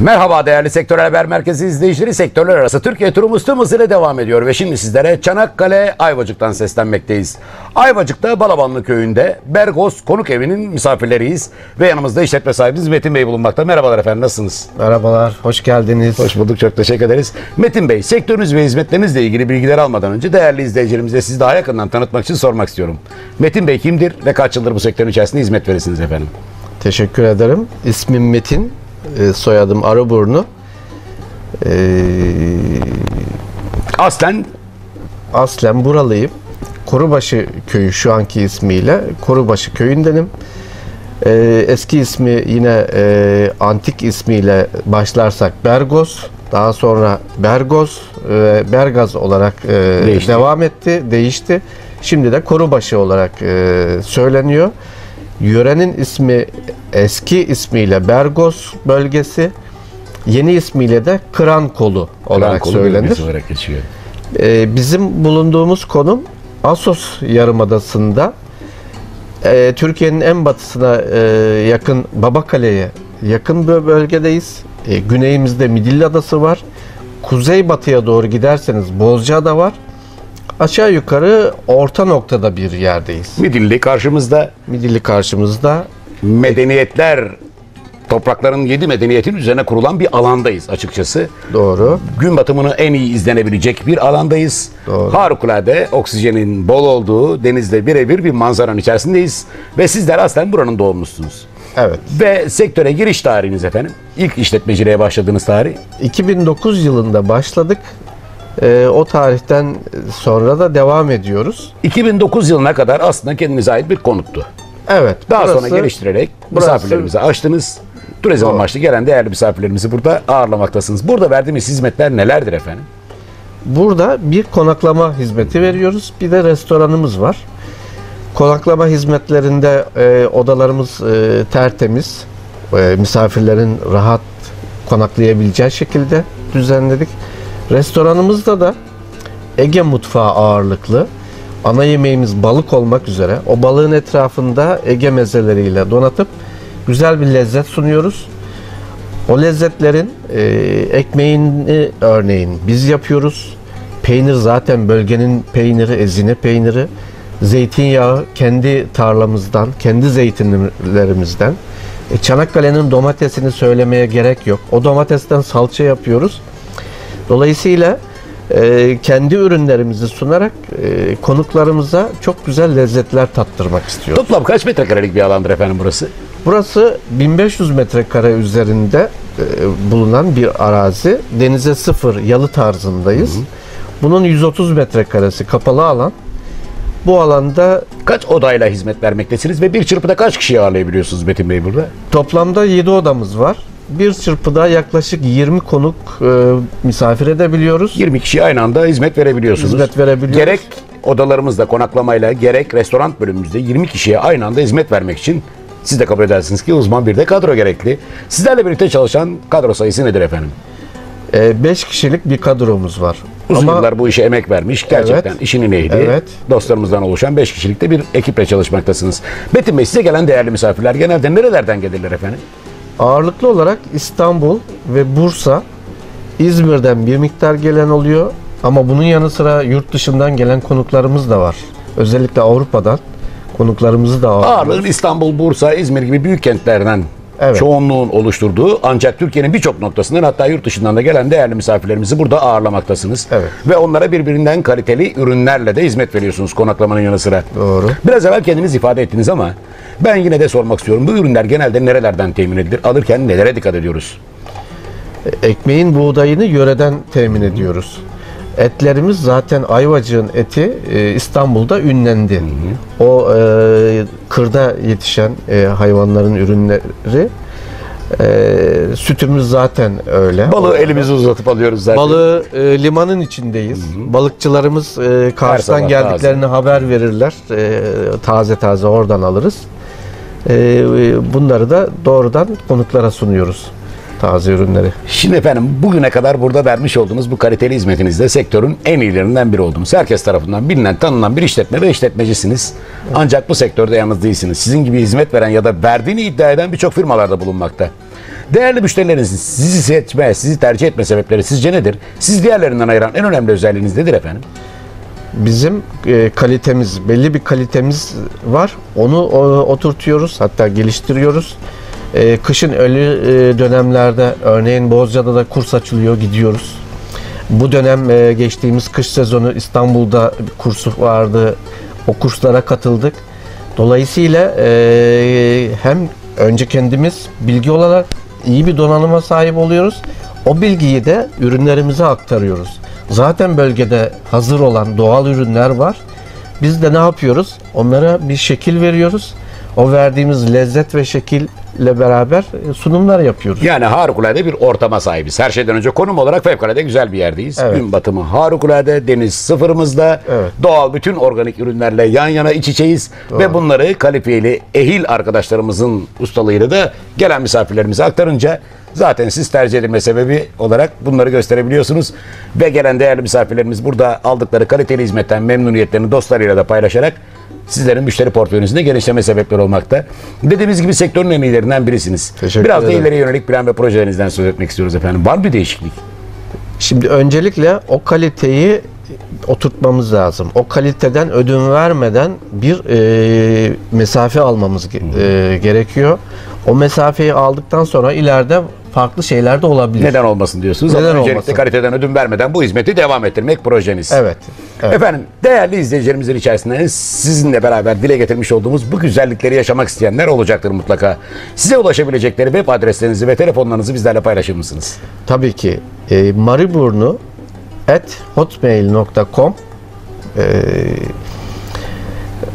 Merhaba değerli Sektörel Haber Merkezi izleyicileri. Sektörler arası Türkiye turumuz tüm hızıyla devam ediyor ve şimdi sizlere Çanakkale Ayvacık'tan seslenmekteyiz. Ayvacık'ta Balabanlı köyünde Bergos Konuk Evi'nin misafirleriyiz ve yanımızda işletme sahibimiz Metin Bey bulunmakta. Merhabalar efendim nasılsınız? Merhabalar, hoş geldiniz. Hoş bulduk çok teşekkür ederiz. Metin Bey sektörünüz ve hizmetlerinizle ilgili bilgiler almadan önce değerli izleyicilerimize sizi daha yakından tanıtmak için sormak istiyorum. Metin Bey kimdir ve kaç yıldır bu sektörün içerisinde hizmet verirsiniz efendim? Teşekkür ederim. İsmim Metin, e, soyadım Arıburnu. E, Aslen aslen buralıyım. Korubaşı köyü şu anki ismiyle Korubaşı köyündenim. E, eski ismi yine e, antik ismiyle başlarsak Bergos, daha sonra Bergos ve Bergaz olarak e, Değişti. devam etti, değişti. Şimdi de Korubaşı olarak e, söyleniyor. Yörenin ismi eski ismiyle Bergos bölgesi, yeni ismiyle de Kıran Kolu olarak Krankolu söylenir. bölgesi olarak geçiyor. Ee, bizim bulunduğumuz konum Asos Yarımadası'nda Ee, Türkiye'nin en batısına e, yakın Babakale'ye yakın bir bölgedeyiz. Ee, güneyimizde Midilli Adası var. Kuzeybatıya doğru giderseniz Bozcaada var. Aşağı yukarı orta noktada bir yerdeyiz. Midilli karşımızda Midilli karşımızda. medeniyetler toprakların yedi medeniyetin üzerine kurulan bir alandayız açıkçası. Doğru. Gün batımını en iyi izlenebilecek bir alandayız. Doğru. Harikulade oksijenin bol olduğu denizde birebir bir manzaranın içerisindeyiz. Ve sizler aslen buranın doğumlusunuz. Evet. Ve sektöre giriş tarihiniz efendim. İlk işletmeciliğe başladığınız tarih. 2009 yılında başladık. Ee, o tarihten sonra da devam ediyoruz. 2009 yılına kadar aslında kendinize ait bir konuttu. Evet. Daha burası- sonra geliştirerek burası- misafirlerimizi açtınız. Turizm Doğru. amaçlı gelen değerli misafirlerimizi burada ağırlamaktasınız. Burada verdiğimiz hizmetler nelerdir efendim? Burada bir konaklama hizmeti veriyoruz. Bir de restoranımız var. Konaklama hizmetlerinde e, odalarımız e, tertemiz. E, misafirlerin rahat konaklayabileceği şekilde düzenledik. Restoranımızda da Ege mutfağı ağırlıklı. Ana yemeğimiz balık olmak üzere. O balığın etrafında Ege mezeleriyle donatıp güzel bir lezzet sunuyoruz. O lezzetlerin e, ekmeğini örneğin biz yapıyoruz. Peynir zaten bölgenin peyniri, ezine peyniri. Zeytinyağı kendi tarlamızdan, kendi zeytinlerimizden. E, Çanakkale'nin domatesini söylemeye gerek yok. O domatesten salça yapıyoruz. Dolayısıyla e, kendi ürünlerimizi sunarak e, konuklarımıza çok güzel lezzetler tattırmak istiyoruz. Toplam kaç metrekarelik bir alandır efendim burası? Burası 1500 metrekare üzerinde e, bulunan bir arazi. Denize sıfır yalı tarzındayız. Bunun 130 metrekaresi kapalı alan. Bu alanda Kaç odayla hizmet vermektesiniz ve bir çırpıda kaç kişiyi ağırlayabiliyorsunuz Metin Bey burada? toplamda 7 odamız var. Bir çırpıda yaklaşık 20 konuk e, misafir edebiliyoruz. 20 kişiye aynı anda hizmet verebiliyorsunuz. Hizmet verebiliyoruz. Gerek odalarımızda konaklamayla gerek restoran bölümümüzde 20 kişiye aynı anda hizmet vermek için siz de kabul edersiniz ki uzman bir de kadro gerekli. Sizlerle birlikte çalışan kadro sayısı nedir efendim? 5 kişilik bir kadromuz var. Uzun Ama yıllar bu işe emek vermiş. Gerçekten Evet. işinin ehli. Evet. Dostlarımızdan oluşan 5 kişilikte bir ekiple çalışmaktasınız. Metin Bey size gelen değerli misafirler genelde nerelerden gelirler efendim? Ağırlıklı olarak İstanbul ve Bursa, İzmir'den bir miktar gelen oluyor. Ama bunun yanı sıra yurt dışından gelen konuklarımız da var. Özellikle Avrupa'dan konuklarımızı da ağırlıyoruz. Ağırlığın İstanbul, Bursa, İzmir gibi büyük kentlerden Evet. çoğunluğun oluşturduğu ancak Türkiye'nin birçok noktasından hatta yurt dışından da gelen değerli misafirlerimizi burada ağırlamaktasınız. Evet. Ve onlara birbirinden kaliteli ürünlerle de hizmet veriyorsunuz konaklamanın yanı sıra. Doğru. Biraz evvel kendiniz ifade ettiniz ama ben yine de sormak istiyorum. Bu ürünler genelde nerelerden temin edilir? Alırken nelere dikkat ediyoruz? Ekmeğin buğdayını yöreden temin ediyoruz. Etlerimiz zaten ayvacığın eti e, İstanbul'da ünlendi. O e, kırda yetişen e, hayvanların ürünleri e, sütümüz zaten öyle. Balığı elimizi uzatıp alıyoruz zaten. Balığı e, limanın içindeyiz. Balıkçılarımız e, sabah geldiklerini haber verirler. E, taze taze oradan alırız. E, e, bunları da doğrudan konuklara sunuyoruz. Taze ürünleri. Şimdi efendim bugüne kadar burada vermiş olduğunuz bu kaliteli hizmetinizde sektörün en iyilerinden biri oldunuz. Herkes tarafından bilinen, tanınan bir işletme ve işletmecisiniz. Ancak bu sektörde yalnız değilsiniz. Sizin gibi hizmet veren ya da verdiğini iddia eden birçok firmalarda bulunmakta. Değerli müşterilerinizin sizi seçme, sizi tercih etme sebepleri sizce nedir? Siz diğerlerinden ayıran en önemli özelliğiniz nedir efendim? Bizim e, kalitemiz, belli bir kalitemiz var. Onu o, oturtuyoruz, hatta geliştiriyoruz. E, kışın öyle e, dönemlerde, örneğin Bozca'da da kurs açılıyor, gidiyoruz. Bu dönem e, geçtiğimiz kış sezonu İstanbul'da bir kursu vardı. O kurslara katıldık. Dolayısıyla e, hem önce kendimiz bilgi olarak iyi bir donanıma sahip oluyoruz. O bilgiyi de ürünlerimize aktarıyoruz. Zaten bölgede hazır olan doğal ürünler var. Biz de ne yapıyoruz? Onlara bir şekil veriyoruz. O verdiğimiz lezzet ve şekille beraber e, sunumlar yapıyoruz. Yani harikulade bir ortama sahibiz. Her şeyden önce konum olarak fevkalade güzel bir yerdeyiz. Evet. Gün batımı harikulade, deniz sıfırımızda. Evet. Doğal bütün organik ürünlerle yan yana iç içeyiz. Ve bunları kalifiyeli ehil arkadaşlarımızın ustalığıyla da gelen misafirlerimize aktarınca zaten siz tercih edilme sebebi olarak bunları gösterebiliyorsunuz. Ve gelen değerli misafirlerimiz burada aldıkları kaliteli hizmetten memnuniyetlerini dostlarıyla da paylaşarak sizlerin müşteri portföyünüzde genişleme sebepleri olmakta. Dediğimiz gibi sektörün en iyilerinden birisiniz. Teşekkür Biraz da ederim. ileriye yönelik plan ve projelerinizden söz etmek istiyoruz efendim. Var mı bir değişiklik? Şimdi öncelikle o kaliteyi oturtmamız lazım. O kaliteden ödün vermeden bir e, mesafe almamız e, gerekiyor. O mesafeyi aldıktan sonra ileride farklı şeyler de olabilir. Neden olmasın diyorsunuz. Neden Ama öncelikle olmasın? kaliteden ödün vermeden bu hizmeti devam ettirmek projeniz. Evet. evet. Efendim değerli izleyicilerimizin içerisinde sizinle beraber dile getirmiş olduğumuz bu güzellikleri yaşamak isteyenler olacaktır mutlaka. Size ulaşabilecekleri web adreslerinizi ve telefonlarınızı bizlerle paylaşır mısınız? Tabii ki e, mariburnu at hotmail.com e,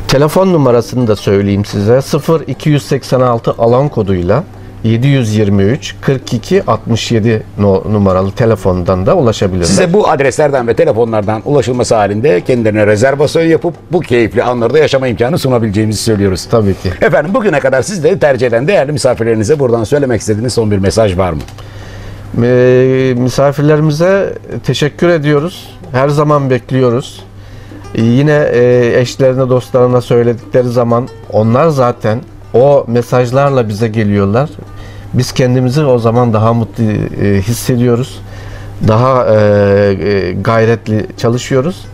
telefon numarasını da söyleyeyim size 0286 alan koduyla 723 42 67 no- numaralı telefondan da ulaşabilirler. Size bu adreslerden ve telefonlardan ulaşılması halinde kendilerine rezervasyon yapıp bu keyifli anları da yaşama imkanı sunabileceğimizi söylüyoruz. Tabii ki. Efendim bugüne kadar sizleri tercih eden değerli misafirlerinize buradan söylemek istediğiniz son bir mesaj var mı? E, misafirlerimize teşekkür ediyoruz. Her zaman bekliyoruz. E, Yine e, eşlerine, dostlarına söyledikleri zaman onlar zaten o mesajlarla bize geliyorlar. Biz kendimizi o zaman daha mutlu e, hissediyoruz. Daha e, e, gayretli çalışıyoruz.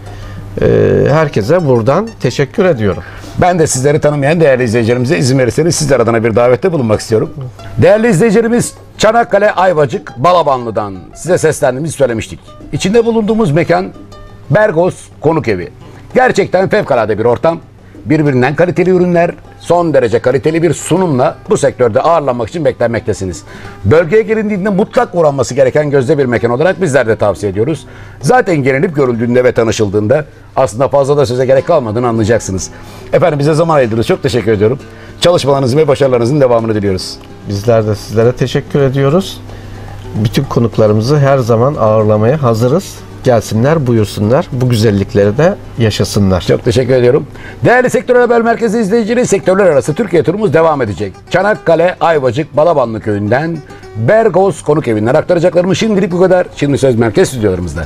E, herkese buradan teşekkür ediyorum. Ben de sizleri tanımayan değerli izleyicilerimize izin verirseniz sizler adına bir davette bulunmak istiyorum. Değerli izleyicilerimiz Çanakkale Ayvacık Balabanlı'dan size seslendiğimizi söylemiştik. İçinde bulunduğumuz mekan Bergos Konuk Evi. Gerçekten fevkalade bir ortam. Birbirinden kaliteli ürünler, son derece kaliteli bir sunumla bu sektörde ağırlanmak için beklenmektesiniz. Bölgeye gelindiğinde mutlak uğranması gereken gözde bir mekan olarak bizler de tavsiye ediyoruz. Zaten gelinip görüldüğünde ve tanışıldığında aslında fazla da söze gerek kalmadığını anlayacaksınız. Efendim bize zaman ayırdınız. Çok teşekkür ediyorum. Çalışmalarınızın ve başarılarınızın devamını diliyoruz. Bizler de sizlere teşekkür ediyoruz. Bütün konuklarımızı her zaman ağırlamaya hazırız. Gelsinler, buyursunlar. Bu güzellikleri de yaşasınlar. Çok teşekkür ediyorum. Değerli Sektör Haber Merkezi izleyicileri sektörler arası Türkiye turumuz devam edecek. Çanakkale, Ayvacık, Balabanlı köyünden Bergos konuk evinden aktaracaklarımız şimdilik bu kadar. Şimdi söz merkez stüdyolarımızda.